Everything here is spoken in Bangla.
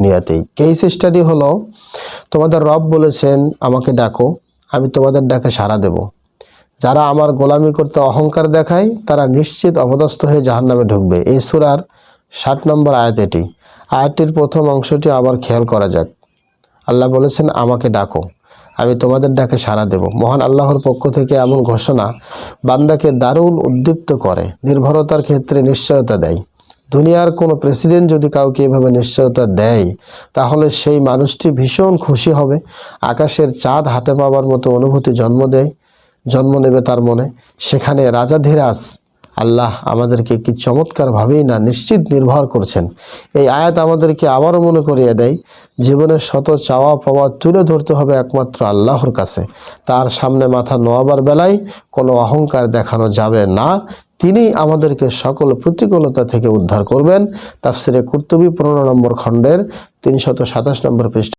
দুনিয়াতেই কেস স্টাডি হলো, তোমাদের রব বলেছেন, আমাকে ডাকো, আমি তোমাদের ডাকে সাড়া দেব। যারা আমার গোলামি করতে অহংকার দেখায়, তারা নিশ্চিত অপদস্থ হয়ে জাহান্নামে ঢুকবে। এই সুরার ষাট নম্বর আয়াত এটি। আয়াতটির প্রথম অংশটি আবার খেয়াল করা যাক। আল্লাহ বলেছেন, আমাকে ডাকো, আমি তোমাদের ডাকে সাড়া দেব। মহান আল্লাহর পক্ষ থেকে এমন ঘোষণা, বান্দাকে দারুণ উদ্দীপ্ত করে, নির্ভরতার ক্ষেত্রে নিশ্চয়তা দেয়। দুনিয়ার কোনো প্রেসিডেন্ট যদি কাউকে এভাবে নিশ্চয়তা দেয়, তাহলে সেই মানুষটি ভীষণ খুশি হবে। আকাশের চাঁদ হাতে পাওয়ার মতো অনুভূতি জন্ম দেয়, জন্ম নেবে তার মনে। সেখানে রাজাধিরাজ আল্লাহ আমাদেরকে কি চমৎকারভাবেই না নিশ্চিত নির্ভর করছেন? এই আয়াত আমাদেরকে আবারও মনে করিয়ে দেয়, জীবনের শত চাওয়া পাওয়া তুলে ধরতে হবে একমাত্র আল্লাহর কাছে। তার সামনে মাথা নোয়াবার বেলায় কোনো অহংকার দেখানো যাবে না তিনি আমাদেরকে সকল প্রতিকূলতা থেকে উদ্ধার করবেন। তাফসিরে কুর্তুবি পনেরো নম্বর খণ্ডের তিনশত সাতাশ নম্বর পৃষ্ঠা